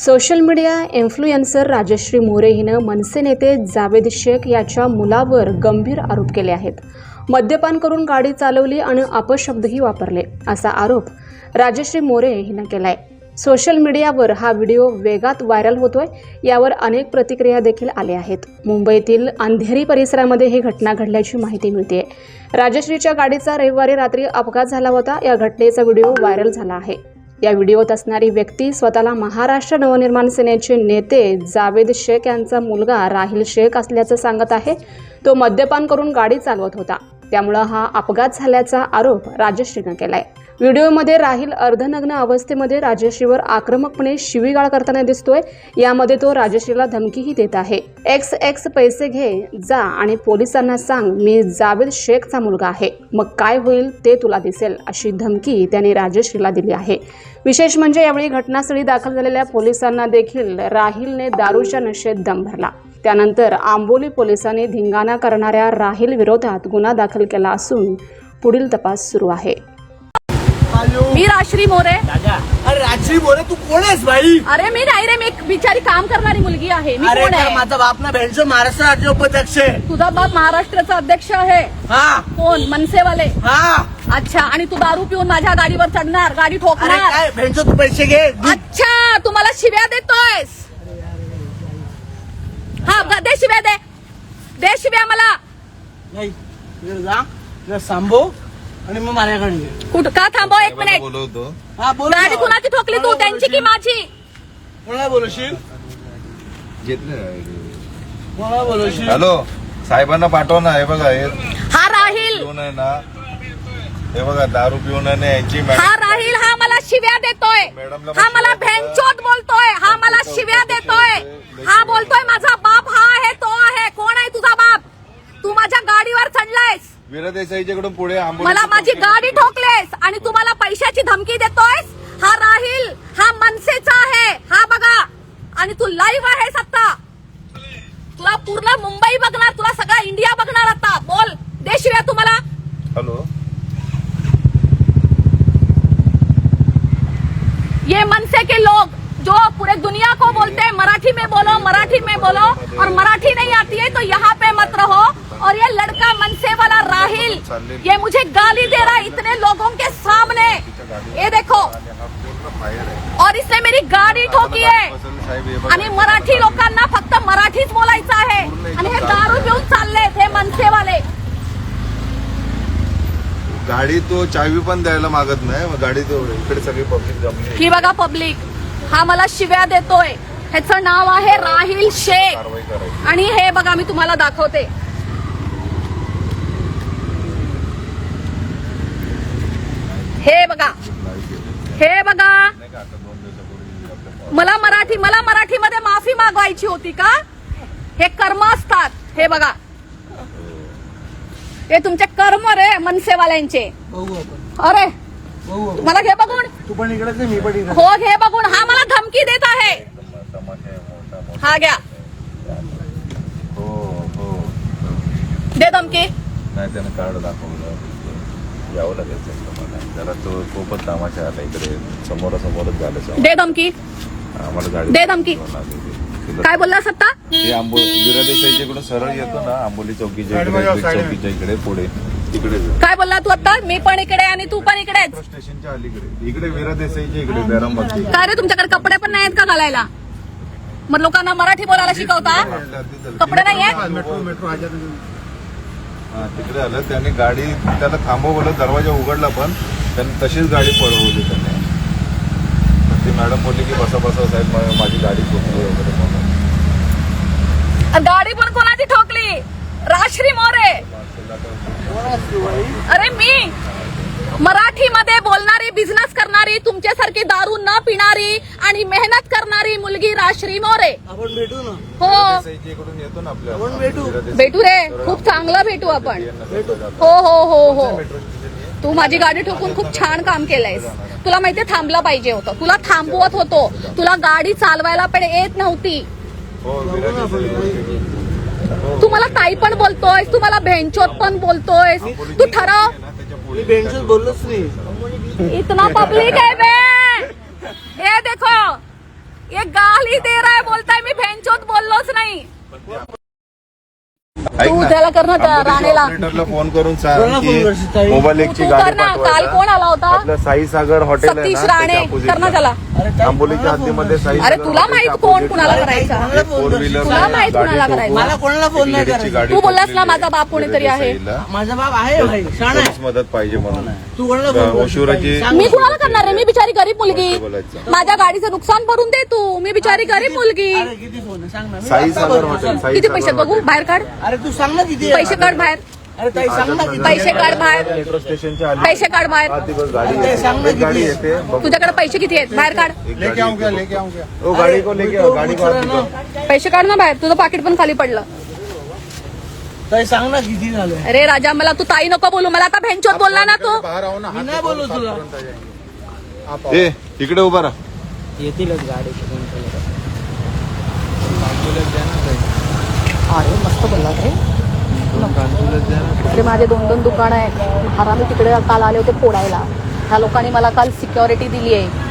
Social media influencer Rajshree More हिनं मनसे नेते जावेद शेख याच्या मुलावर गंभीर आरोप केले आहेत. मद्यपान करून गाडी चालवली आणि अपशब्दही वापरले असा आरोप राजश्री मोरे हिनं केलाय. सोशल मीडियावर हा व्हिडिओ वेगात व्हायरल होतोय यावर अनेक प्रतिक्रिया देखील आल्या आहेत. मुंबईतील अंधेरी परिसरामध्ये ही घटना घडल्याची माहिती मिळते राजश्रीच्या गाडीचा रविवारी रात्री अपघात झाला होता या घटनेचा व्हिडिओ व्हायरल झाला आहे. या व्हिडिओत असणारी व्यक्ती स्वतःला महाराष्ट्र नवनिर्माण सेनेचे नेते जावेद शेख यांचा मुलगा राहिल शेख असल्याचं सांगत आहे. तो मद्यपान करून गाडी चालवत होता. त्यामुळं हा अपघात झाल्याचा आरोप राजश्रीनं केलाय. व्हिडिओमध्ये राहील अर्धनग्न अवस्थेमध्ये राजश्रीवर आक्रमकपणे शिवीगाळ करताना दिसतोय. यामध्ये तो राजश्रीला धमकीही देत आहे. एक्स एक्स पैसे घे जा आणि पोलिसांना सांग मी जावेद शेखचा मुलगा आहे. मग काय होईल ते तुला दिसेल अशी धमकी त्याने राजश्रीला दिली आहे. विशेष म्हणजे यावेळी घटनास्थळी दाखल झालेल्या पोलिसांना देखील राहिलने दारूच्या नशेत दम भरला. त्यानंतर आंबोली पोलिसांनी धिंगाणा करणाऱ्या राहिल विरोधात गुन्हा दाखल केला असून पुढील तपास सुरू आहे. मी राश्री मोरे। अरे राजश्री बोले तू कोण आहेस भाई? अरे मी नाही रे मी एक बिचारी काम करणारी मुलगी आहे. मी अरे कोण तर आहे? माझा बाप ना भेंडचो महाराष्ट्र राज्य उपाध्यक्ष आहे. तुझा बाप महाराष्ट्राचा अध्यक्ष आहे. हा. कोण? मनसेवाले. हा. अच्छा आणि तू दारू पिऊन माझ्या गाडीवर चढणार गाडी अरे ठोकणार काय तू पैसे घे. अच्छा तू मला शिव्या देतोयस. हा ग- दे शिव्या दे. दे शिव्या मला. नाही इकडे जा सांभो आणि मग माझ्याकडे. कुठं का थांबव एक मिनिट बोलवतो. हा बोल गाडी कुणाची ठोकली तू? त्यांची की माझी? कोणाला बोलवशील कोणाला बोलवशील हॅलो साहेबांना पाठव ना. हे बघा हे हा राहील. पिऊन आहे ना. हे बघा दारू पिऊन आहे ना यांची मॅडम हा राहील. हा मला शिव्या देतोय. मॅडमला हा मला शिव्या भेंचोत बोलतोय. हा मला शिव्या देतोय. हा बोलतोय माझा बाप. हा आहे तो आहे. कोण आहे तुझा बाप? तू माझ्या गाडीवर चढलायस. पुढे आंबोली मला माझी गाडी ठोकलेस आणि तू मला पैशाची धमकी देतोयस? हा राहील हा मनसेचा आहे. हा बघा. आणि तू लाईव्ह आहेस आता तुला पूर्ण मुंबई बघणार तुला सगळा इंडिया बघणार आता. बोल. दे शिव्या तुम्हाला? हॅलो. ये मनसे के लोग जो पूरे दुनिया को बोलते मराठी में बोलो मराठी में बोलो और मराठी नहीं आती है तो यहाँ पे मत रहो और ये लड़का मनसे वाला राहिल ये मुझे गाली दे रहा है इतने लोगों के सामने। ये देखो। और इसने मेरी गाडी ठोकी आहे हे। आणि मराठी लोकांना फक्त मराठीच बोलायचं आहे। आणि हे दारू पिऊन चाललेत हे मनसेवाले. गाडी तो चावी पण द्यायला मागत नाही गाडी तो इकडे सगळी पब्लिक ही बघा पब्लिक हा मला शिव्या देतोय. ह्याचं नाव आहे राहिल शेख. आणि हे बघा मी तुम्हाला दाखवते. हे बघा. हे बघा. मला मराठी मला मराठीमध्ये माफी मागवायची होती का? हे कर्म असतात. हे बघा. हे तुमचे कर्म रे मनसेवाल्यांचे. अरे. मला घे बघून. तू पण इकडेच आहे, मी पण इकडे हो घे बघून. हा मला धमकी देत आहे. हा घ्या. हो हो. दे धमकी. नाही त्यानं कार्ड दाखवलं. यावं लागेल जरा तो खूपच तामाशा आला इकडे समोरासमोरच झालं समोर. दे धमकी. आम्हाला गाडी दे धमकी. काय बोलला सत्ता? ते विरा सरळ येतो ना. आंबोली चौकीच्या इकडे. चौकीच्या इकडे पुढे. तिकडे काय बोलला तू आता? मी पण इकडे आणि तू पण मेट्रो स्टेशनच्या अलीकडे. इकडे विरा देसाईच्या इकडे काय रे तुमच्याकडे कपडे पण नाहीत का घालायला? मग लोकांना मराठी बोलायला शिकवता? कपडे नाही आहेत मेट्रो मेट्रो तिकडे आलं. त्याने गाडी त्याला थांबवलं दरवाजा उघडला पण त्याने तशीच गाडी पळवली त्याने. ती मॅडम बोलली की बसा बसा साहेब माझी गाडी चुकली वगैरे म्हणून. गाडी पण कोणाची ठोकली? राश्री मोरे. अरे मी मराठीमध्ये बोलणारी बिझनेस करणारी तुमच्यासारखी दारू न पिणारी आणि मेहनत करणारी मुलगी राश्री मोरे. आपण भेटू ना. हो. येतो ना आपण भेटू. भेटू रे. खूप चांगलं भेटू आपण. भेटू. हो हो हो हो. तू माझी गाडी ठोकून खूप छान काम केलंयस. तुला माहितीये थांबलं पाहिजे होतं. तुला थांबवत होतो. तुला गाडी चालवायला पण येत नव्हती. हो तू मला ताई पण बोलतोयस. तू मला भेंचोत पण बोलतोयस. तू ठरव. मी पुढे बोललोच नाही. इतना पब्लिक है बे. ये देखो ये गाली दे रहा है बोलता है मी भेंचोत बोललोच नाही. तू त्याला कर ना त्या आंबोलीच्या राणेला. ऑपरेटरला फोन करून कोणाला सांग फोन करशील ताई? की मोबाईल एकची तू गाडी कर ना काल पाठवायला. कोण आला होता आपलं साई सागर हॉटेल आहे सतीश ना, राणे त्याच्या opposite कर ना ला. त्याला अरे ताई, आंबोलीच्या हद्दीमध्ये साई अरे सागर तुला हॉटेलच्या माहीत कोण opposite कुणाला ला करायचा एक फोर व्हीलर तुला माहीत गाडी कुणाला ठोकून करायचं. मला कोणाला फोन नाही एक लेडीची करायचा. गाडी तू बोललास ना ठोकलेली माझा बाप कोणीतरी आहे. साईडला. माझा बाप आहे भाई शाण आहे पोलीस मदत पाहिजे म्हणून तू कोणाला फोन करशील ओशिवराची ताई? सांग मी. कुणाला करणार आहे मी बिचारी गरीब मुलगी. माझ्या गाडीचं नुकसान भरून दे तू मी बिचारी गरीब मुलगी अरे किती फोन आहे? सांग ना मी साई आता सागर बोलतो. हॉटेल साई किती सागर पैसे बघू. बाहेर काढ अरे तू सांग ना किती? पैसे काढ बाहेर. अरे ताई सांग ना किती पैसे? काढ बाहेर. मेट्रो स्टेशनच्या आली पैसे काढ बाहेर. ती गाडी ते सांग ना येते. एक गाडी किती येते बघ. तुझ्याकडे पैसे किती आहेत? बाहेर काढ. एक गाडी येते. ओ गाडी को लेके आओ, गाडी को आती ना. पैसे काढ ना बाहेर. तुझं पाकिट पण खाली पडलं. ताई सांग ना किती झालं. अरे राजा मला तू ताई नको बोलू. मला आता भेंचोत बोलला ना तू. मी नाही बोलू तुला. ए इकडे उभा राहा. येतीलच गाडी अरे मस्त बोलला रे. तिकडे माझे दोन दोन दुकानं आहेत. हरामी तिकडे काल आले होते फोडायला. ह्या लोकांनी मला काल सिक्युरिटी दिली आहे